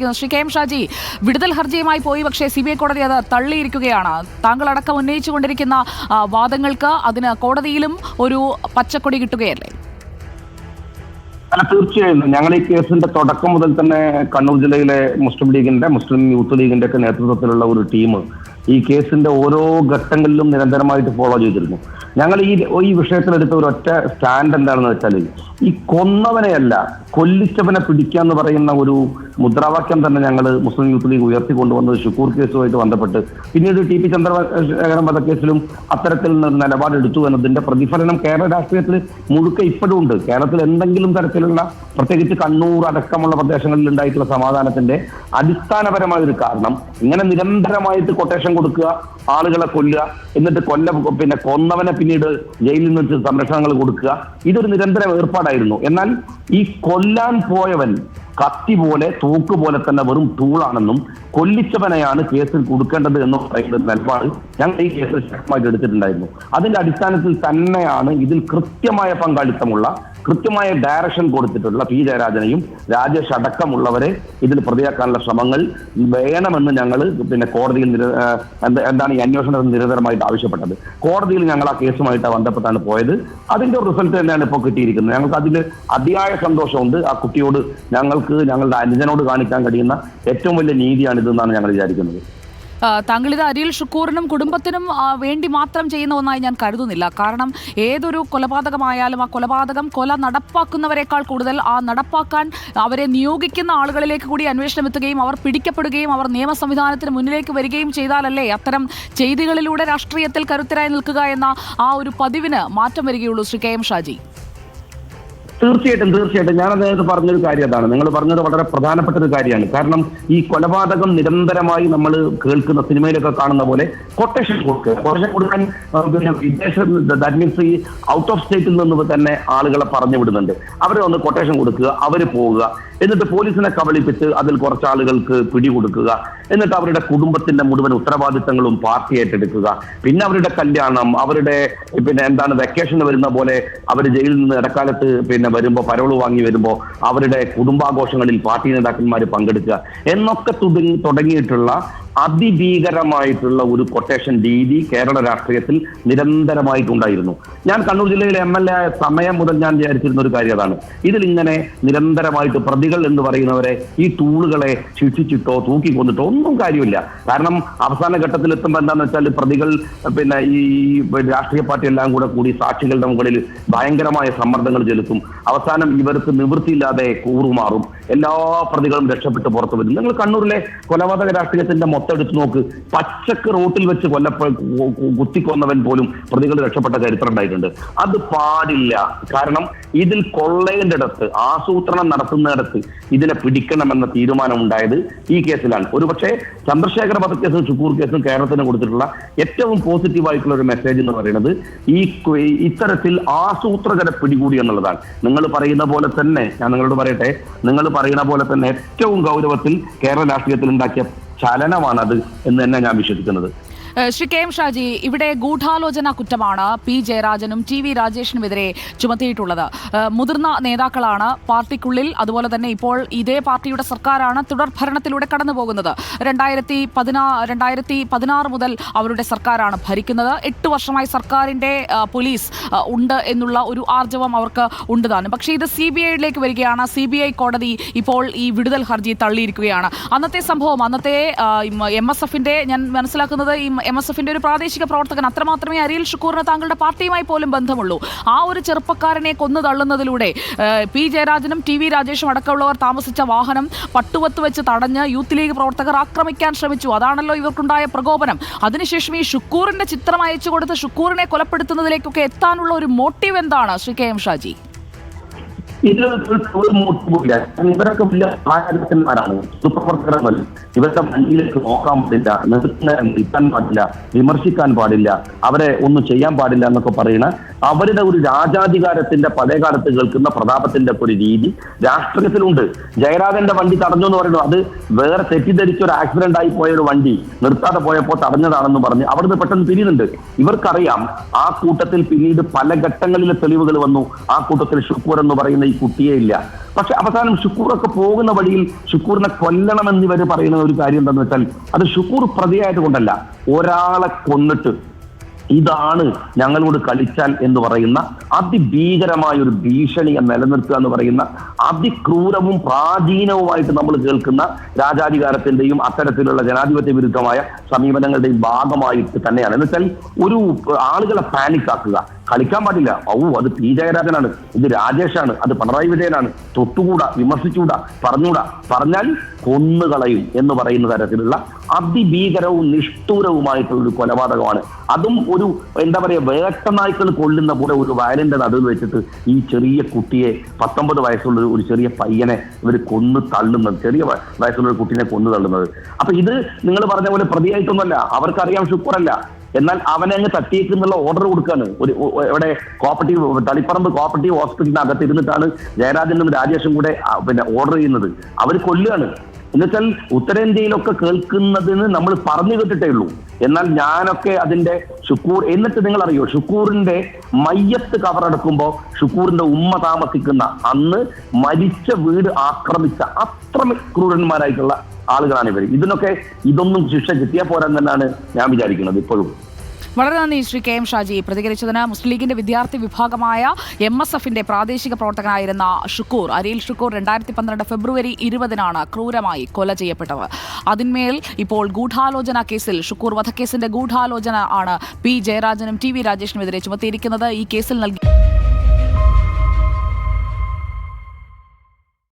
Shri K M Shaji വിടുതൽ ഹർജിയുമായി പോയി പക്ഷേ സി ബി ഐ കോടതി അത് തള്ളിയിരിക്കുകയാണ്. താങ്കൾ അടക്കം ഉന്നയിച്ചുകൊണ്ടിരിക്കുന്ന വാദങ്ങൾക്ക് അതിന് കോടതിയിലും ഒരു പച്ചക്കൊടി കിട്ടുകയല്ലേ? തീർച്ചയായും. ഞങ്ങൾ ഈ കേസിന്റെ തുടക്കം മുതൽ തന്നെ കണ്ണൂർ ജില്ലയിലെ മുസ്ലിം ലീഗിന്റെ മുസ്ലിം യൂത്ത് ലീഗിന്റെ ഒക്കെ നേതൃത്വത്തിലുള്ള ഒരു ടീം ഈ കേസിന്റെ ഓരോ ഘട്ടങ്ങളിലും നിരന്തരമായിട്ട് ഫോളോ ചെയ്തിരുന്നു. ഞങ്ങൾ ഈ ഈ വിഷയത്തിലെടുത്ത ഒരു ഒറ്റ സ്റ്റാൻഡ് എന്താണെന്ന് വെച്ചാൽ ഈ കൊന്നവനെയല്ല കൊല്ലിച്ചവനെ പിടിക്കുക എന്ന് പറയുന്ന ഒരു മുദ്രാവാക്യം തന്നെ ഞങ്ങൾ മുസ്ലിം യൂത്ത് ലീഗ് ഉയർത്തിക്കൊണ്ടുവന്നത് ഷുക്കൂർ കേസുമായിട്ട് ബന്ധപ്പെട്ട്. പിന്നീട് ടി പി ചന്ദ്രശേഖരൻ വധക്കേസിലും അത്തരത്തിൽ നിലപാടെടുത്തു എന്നതിന്റെ പ്രതിഫലനം കേരള രാഷ്ട്രീയത്തിൽ മുഴുക്ക ഇപ്പോഴും ഉണ്ട്. കേരളത്തിൽ എന്തെങ്കിലും തരത്തിലുള്ള പ്രത്യേകിച്ച് കണ്ണൂർ അടക്കമുള്ള പ്രദേശങ്ങളിൽ ഉണ്ടായിട്ടുള്ള സമാധാനത്തിന്റെ അടിസ്ഥാനപരമായ ഒരു കാരണം ഇങ്ങനെ നിരന്തരമായിട്ട് കൊട്ടേഷൻ കൊടുക്കുക ആളുകളെ കൊല്ലുക എന്നിട്ട് കൊല്ല പിന്നെ കൊന്നവനെ പിന്നീട് ജയിലിൽ നിന്ന് സംരക്ഷണങ്ങൾ കൊടുക്കുക. ഇതൊരു നിരന്തര ഏർപ്പാടായിരുന്നു. എന്നാൽ ഈ കൊല്ലാൻ പോയവൻ കത്തി പോലെ തൂക്ക് പോലെ തന്നെ വെറും ടൂളാണെന്നും കൊല്ലിച്ചവനെയാണ് കേസിൽ കൊടുക്കേണ്ടത് എന്ന് പറയുന്ന നിലപാട് ഞങ്ങൾ ഈ കേസിൽ ശക്തമായിട്ട് എടുത്തിട്ടുണ്ടായിരുന്നു. അതിന്റെ അടിസ്ഥാനത്തിൽ തന്നെയാണ് ഇതിൽ കൃത്യമായ പങ്കാളിത്തമുള്ള കൃത്യമായ ഡയറക്ഷൻ കൊടുത്തിട്ടുള്ള പി ജയരാജനെയും രാജേഷ് അടക്കമുള്ളവരെ ഇതിൽ പ്രതിയാക്കാനുള്ള ശ്രമങ്ങൾ വേണമെന്ന് ഞങ്ങൾ പിന്നെ കോടതിയിൽ എന്താണ് ഈ അന്വേഷണത്തിൽ നിരന്തരമായിട്ട് ആവശ്യപ്പെട്ടത്. കോടതിയിൽ ഞങ്ങൾ ആ കേസുമായിട്ട് ബന്ധപ്പെട്ടാണ് പോയത്. അതിന്റെ റിസൾട്ട് തന്നെയാണ് ഇപ്പോൾ കിട്ടിയിരിക്കുന്നത്. ഞങ്ങൾക്ക് അതിൽ അതിയായ സന്തോഷമുണ്ട്. ആ കുട്ടിയോട് ഞങ്ങൾക്ക് ഞങ്ങളുടെ അനുജനോട് കാണിക്കാൻ കഴിയുന്ന ഏറ്റവും വലിയ നീതിയാണ് ഇതെന്നാണ് ഞങ്ങൾ വിചാരിക്കുന്നത്. താങ്കൾ ഇത് അരിൽ ഷുക്കൂറിനും കുടുംബത്തിനും വേണ്ടി മാത്രം ചെയ്യുന്ന ഒന്നായി ഞാൻ കരുതുന്നില്ല. കാരണം ഏതൊരു കൊലപാതകമായാലും ആ കൊലപാതകം കൊല നടപ്പാക്കുന്നവരെക്കാൾ കൂടുതൽ ആ നടപ്പാക്കാൻ അവരെ നിയോഗിക്കുന്ന ആളുകളിലേക്ക് കൂടി അന്വേഷണം എത്തുകയും അവർ പിടിക്കപ്പെടുകയും അവർ നിയമ സംവിധാനത്തിന് മുന്നിലേക്ക് വരികയും ചെയ്താലല്ലേ അത്തരം ചെയ്തികളിലൂടെ രാഷ്ട്രീയത്തിൽ കരുത്തരായി നിൽക്കുക എന്ന ആ ഒരു പതിവിന് മാറ്റം വരികയുള്ളൂ ശ്രീ കെ എം ഷാജി. തീർച്ചയായിട്ടും തീർച്ചയായിട്ടും. ഞാൻ അദ്ദേഹത്തെ പറഞ്ഞൊരു കാര്യം അതാണ്. നിങ്ങൾ പറഞ്ഞത് വളരെ പ്രധാനപ്പെട്ട ഒരു കാര്യമാണ്. കാരണം ഈ കൊലപാതകം നിരന്തരമായി നമ്മൾ കേൾക്കുന്ന സിനിമയിലൊക്കെ കാണുന്ന പോലെ കൊട്ടേഷൻ കൊടുക്കുക. കൊട്ടേഷൻ കൊടുക്കാൻ പിന്നെ വിദേശ ദാറ്റ് മീൻസ് ഈ ഔട്ട് ഓഫ് സ്റ്റേറ്റിൽ നിന്ന് തന്നെ ആളുകളെ പറഞ്ഞു വിടുന്നുണ്ട്. അവരെ ഒന്ന് കൊട്ടേഷൻ കൊടുക്കുക. അവർ പോവുക. എന്നിട്ട് പോലീസിനെ കബളിപ്പിച്ച് അതിൽ കുറച്ച് ആളുകൾക്ക് പിടികൊടുക്കുക. എന്നിട്ട് അവരുടെ കുടുംബത്തിന്റെ മുഴുവൻ ഉത്തരവാദിത്തങ്ങളും പാർട്ടി ഏറ്റെടുക്കുക പിന്നെ അവരുടെ കല്യാണം അവരുടെ പിന്നെ എന്താണ് വെക്കേഷൻ വരുന്ന പോലെ അവർ ജയിലിൽ നിന്ന് ഇടക്കാലത്ത് പിന്നെ വരുമ്പോൾ പരോൾ വാങ്ങി വരുമ്പോൾ അവരുടെ കുടുംബാഘോഷങ്ങളിൽ പാർട്ടി നേതാക്കന്മാർ പങ്കെടുക്കുക. എന്നൊക്കെ തുടങ്ങി തുടങ്ങിയിട്ടുള്ള അതിഭീകരമായിട്ടുള്ള ഒരു കൊട്ടേഷൻ രീതി കേരള രാഷ്ട്രീയത്തിൽ നിരന്തരമായിട്ടുണ്ടായിരുന്നു. ഞാൻ കണ്ണൂർ ജില്ലയിലെ എം എൽ എ ആയ സമയം മുതൽ ഞാൻ വിചാരിച്ചിരുന്ന ഒരു കാര്യം അതാണ്. ഇതിൽ ഇങ്ങനെ നിരന്തരമായിട്ട് പ്രതികൾ എന്ന് പറയുന്നവരെ ഈ ടൂളുകളെ ശിക്ഷിച്ചിട്ടോ തൂക്കിക്കൊന്നിട്ടോ ഒന്നും കാര്യമില്ല. കാരണം അവസാന ഘട്ടത്തിൽ എത്തുമ്പോൾ എന്താണെന്ന് വെച്ചാൽ പ്രതികൾ പിന്നെ ഈ രാഷ്ട്രീയ പാർട്ടി എല്ലാം കൂടെ കൂടി സാക്ഷികളുടെ മുകളിൽ ഭയങ്കരമായ സമ്മർദ്ദങ്ങൾ ചെലുത്തും. അവസാനം ഇവർക്ക് നിവൃത്തിയില്ലാതെ കൂറുമാറും. എല്ലാ പ്രതികളും രക്ഷപ്പെട്ട് പുറത്തു വരും. നിങ്ങൾ കണ്ണൂരിലെ കൊലപാതക രാഷ്ട്രീയത്തിന്റെ എടുത്ത് നോക്ക്. പച്ചക്ക് റോട്ടിൽ വെച്ച് കൊല്ലപ്പ കുത്തിക്കൊന്നവൻ പോലും പ്രതികൾ രക്ഷപ്പെട്ട ചരിത്രം ഉണ്ടായിട്ടുണ്ട്. അത് പാടില്ല. കാരണം ഇതിൽ കൊള്ളേണ്ടിടത്ത് ആസൂത്രണം നടത്തുന്നിടത്ത് ഇതിനെ പിടിക്കണമെന്ന തീരുമാനം ഉണ്ടായത് ഈ കേസിലാണ്. ഒരുപക്ഷെ ചന്ദ്രശേഖര വധക്കേസും ചുക്കൂർ കേസും കേരളത്തിന് കൊടുത്തിട്ടുള്ള ഏറ്റവും പോസിറ്റീവ് ആയിട്ടുള്ള ഒരു മെസ്സേജ് എന്ന് പറയുന്നത് ഈ ഇത്തരത്തിൽ ആസൂത്രകരെ പിടികൂടി എന്നുള്ളതാണ്. നിങ്ങൾ പറയുന്ന പോലെ തന്നെ ഞാൻ നിങ്ങളോട് പറയട്ടെ നിങ്ങൾ പറയുന്ന പോലെ തന്നെ ഏറ്റവും ഗൗരവത്തിൽ കേരള രാഷ്ട്രീയത്തിൽ ഉണ്ടാക്കിയ ചലനമാണത് എന്ന് തന്നെ ഞാൻ വിശ്വസിക്കുന്നത്. ശ്രീ കെ എം ഷാജി ഇവിടെ ഗൂഢാലോചന കുറ്റമാണ് പി ജയരാജനും ടി വി രാജേഷിനുമെതിരെ ചുമത്തിയിട്ടുള്ളത്. മുതിർന്ന നേതാക്കളാണ് പാർട്ടിക്കുള്ളിൽ അതുപോലെ തന്നെ ഇപ്പോൾ ഇതേ പാർട്ടിയുടെ സർക്കാരാണ് തുടർ ഭരണത്തിലൂടെ കടന്നു പോകുന്നത് രണ്ടായിരത്തി പതിനാ രണ്ടായിരത്തി പതിനാറ് മുതൽ അവരുടെ സർക്കാരാണ് ഭരിക്കുന്നത്. എട്ട് വർഷമായി സർക്കാരിന്റെ പോലീസ് ഉണ്ട് എന്നുള്ള ഒരു ആർജവം അവർക്ക് ഉണ്ട് താനും. പക്ഷേ ഇത് സി ബി ഐയിലേക്ക് വരികയാണ്. സി ബി ഐ കോടതി ഇപ്പോൾ ഈ വിടുതൽ ഹർജി തള്ളിയിരിക്കുകയാണ്. അന്നത്തെ സംഭവം അന്നത്തെ എം എസ് എഫിന്റെ ഞാൻ മനസ്സിലാക്കുന്നത് ഈ എം എസ് എഫിന്റെ ഒരു പ്രാദേശിക പ്രവർത്തകൻ. അത്രമാത്രമേ അരിയിൽ ഷുക്കൂറിന് താങ്കളുടെ പാർട്ടിയുമായി പോലും ബന്ധമുള്ളൂ. ആ ഒരു ചെറുപ്പക്കാരനെ കൊന്നു തള്ളുന്നതിലൂടെ പി ജയരാജനും ടി വി രാജേഷും അടക്കമുള്ളവർ താമസിച്ച വാഹനം പട്ടുവത്ത് വെച്ച് തടഞ്ഞ് യൂത്ത് ലീഗ് പ്രവർത്തകർ ആക്രമിക്കാൻ ശ്രമിച്ചു. അതാണല്ലോ ഇവർക്കുണ്ടായ പ്രകോപനം. അതിനുശേഷം ഈ ഷുക്കൂറിന്റെ ചിത്രം അയച്ചു കൊടുത്ത് ഷുക്കൂറിനെ കൊലപ്പെടുത്തുന്നതിലേക്കൊക്കെ എത്താനുള്ള ഒരു മോട്ടീവ് എന്താണ്? Shri K M Shaji. ഇത് ഒരു മോട്ടിവില്ല ഇവരൊക്കെ വലിയ സഹായകന്മാരാണ് സുപ്രവർത്തകരല്ല ഇവരുടെ വണ്ടിയിലേക്ക് നോക്കാൻ പാടില്ല നിർത്തുന്ന നിൽക്കാൻ പാടില്ല വിമർശിക്കാൻ പാടില്ല അവരെ ഒന്നും ചെയ്യാൻ പാടില്ല എന്നൊക്കെ പറയുന്ന അവരുടെ ഒരു രാജാധികാരത്തിന്റെ പഴയകാലത്ത് കേൾക്കുന്ന പ്രതാപത്തിന്റെ ഒക്കെ ഒരു രീതി രാഷ്ട്രീയത്തിലുണ്ട് ജയരാജന്റെ വണ്ടി തടഞ്ഞു എന്ന് പറയുന്നത് അത് വേറെ തെറ്റിദ്ധരിച്ച ഒരു ആക്സിഡന്റ് ആയി പോയ ഒരു വണ്ടി നിർത്താതെ പോയപ്പോൾ തടഞ്ഞതാണെന്ന് പറഞ്ഞ് അവിടുന്ന് പെട്ടെന്ന് പിരിയുന്നുണ്ട്. ഇവർക്കറിയാം ആ കൂട്ടത്തിൽ പിന്നീട് പല ഘട്ടങ്ങളിലെ തെളിവുകൾ വന്നു. ആ കൂട്ടത്തിൽ ഷുക്കൂർ എന്ന് പറയുന്ന ഈ കുട്ടിയെ ഇല്ല പക്ഷെ അവസാനം ഷുക്കൂറൊക്കെ പോകുന്ന വഴിയിൽ ഷുക്കൂറിനെ കൊല്ലണമെന്ന് ഇവർ പറയുന്ന ഒരു കാര്യം എന്താണെന്ന് വെച്ചാൽ അത് ഷുക്കൂർ പ്രതിയായത് കൊണ്ടല്ല ഒരാളെ കൊന്നിട്ട് ഇതാണ് ഞങ്ങളോട് കളിച്ചാൽ എന്ന് പറയുന്ന അതിഭീകരമായ ഒരു ഭീഷണിയെ നിലനിർത്തുക എന്ന് പറയുന്ന അതിക്രൂരവും പ്രാചീനവുമായിട്ട് നമ്മൾ കേൾക്കുന്ന രാജാധികാരത്തിന്റെയും അത്തരത്തിലുള്ള ജനാധിപത്യ വിരുദ്ധമായ സമീപനങ്ങളുടെയും ഭാഗമായിട്ട് തന്നെയാണ്. എന്ന് വെച്ചാൽ ഒരു ആളുകളെ പാനിക് ആക്കുക. കളിക്കാൻ പാടില്ല. ഔ അത് പി. ജയരാജനാണ്. ഇത് രാജേഷാണ്. അത് പിണറായി വിജയനാണ്. തൊട്ടുകൂടാ വിമർശിച്ചുകൂടാ പറഞ്ഞുകൂടാ. പറഞ്ഞാൽ കൊന്നുകളയും എന്ന് പറയുന്ന തരത്തിലുള്ള അതിഭീകരവും നിഷ്ഠൂരവുമായിട്ടുള്ള ഒരു കൊലപാതകമാണ്. അതും ഒരു എന്താ പറയുക വേട്ടനായ്ക്കൾ കൊല്ലുന്ന പോലെ ഒരു വയലിന്റെ നടുവിൽ വെച്ചിട്ട് ഈ ചെറിയ കുട്ടിയെ പത്തൊമ്പത് വയസ്സുള്ള ഒരു- ചെറിയ പയ്യനെ ഇവർ കൊന്നു തള്ളുന്നത്. ചെറിയ വയസ്സുള്ള ഒരു കുട്ടീനെ കൊന്നു തള്ളുന്നത്. അപ്പൊ ഇത് നിങ്ങൾ പറഞ്ഞ പോലെ പ്രതിയായിട്ടൊന്നുമല്ല. അവർക്കറിയാം ശുക്രല്ല എന്നാൽ അവനെ അങ്ങ് തട്ടിയേക്കുന്നുള്ള ഓർഡർ കൊടുക്കാണ്. ഒരു ഇവിടെ കോപ്പറേറ്റീവ് തളിപ്പറമ്പ് കോപ്പറേറ്റീവ് ഹോസ്പിറ്റലിന് അകത്ത് ഇരുന്നിട്ടാണ് ജയരാജനും രാജേഷും കൂടെ പിന്നെ ഓർഡർ ചെയ്യുന്നത്. അവർ കൊല്ലുകയാണ്. എന്നുവെച്ചാൽ ഉത്തരേന്ത്യയിലൊക്കെ കേൾക്കുന്നതിന് നമ്മൾ പറഞ്ഞു കേട്ടിട്ടേ ഉള്ളൂ. എന്നാൽ ഞാനൊക്കെ അതിന്റെ ഷുക്കൂർ എന്നിട്ട് നിങ്ങൾ അറിയോ ഷുക്കൂറിന്റെ മയ്യത്ത് കവറടക്കുമ്പോൾ ഷുക്കൂറിന്റെ ഉമ്മ താമസിക്കുന്ന അന്ന് മരിച്ച വീട് ആക്രമിച്ച അത്ര ക്രൂരന്മാരായിട്ടുള്ള ആളുകളാണ് ഇവർ ഇതിനൊക്കെ ഇതൊന്നും ശിക്ഷ കിട്ടിയാൽ പോരാൻ തന്നെയാണ് ഞാൻ വിചാരിക്കുന്നത് ഇപ്പോഴും. വളരെ നന്ദി ശ്രീ കെ എം ഷാജി. പ്രതികരിച്ചതിന് മുസ്ലിം ലീഗിന്റെ വിദ്യാർത്ഥി വിഭാഗമായ എം എസ് എഫിന്റെ പ്രാദേശിക പ്രവർത്തകനായിരുന്ന ഷുക്കൂർ. അരിയിൽ ഷുക്കൂർ രണ്ടായിരത്തി പന്ത്രണ്ട് ഫെബ്രുവരി ഇരുപതിനാണ് ക്രൂരമായി കൊല ചെയ്യപ്പെട്ടത്. അതിന്മേൽ ഇപ്പോൾ ഗൂഢാലോചന കേസിൽ ഷുക്കൂർ വധക്കേസിന്റെ ഗൂഢാലോചന ആണ് പി ജയരാജനും ടി വി രാജേഷിനുമെതിരെ ചുമത്തിയിരിക്കുന്നത്. ഈ കേസിൽ നൽകി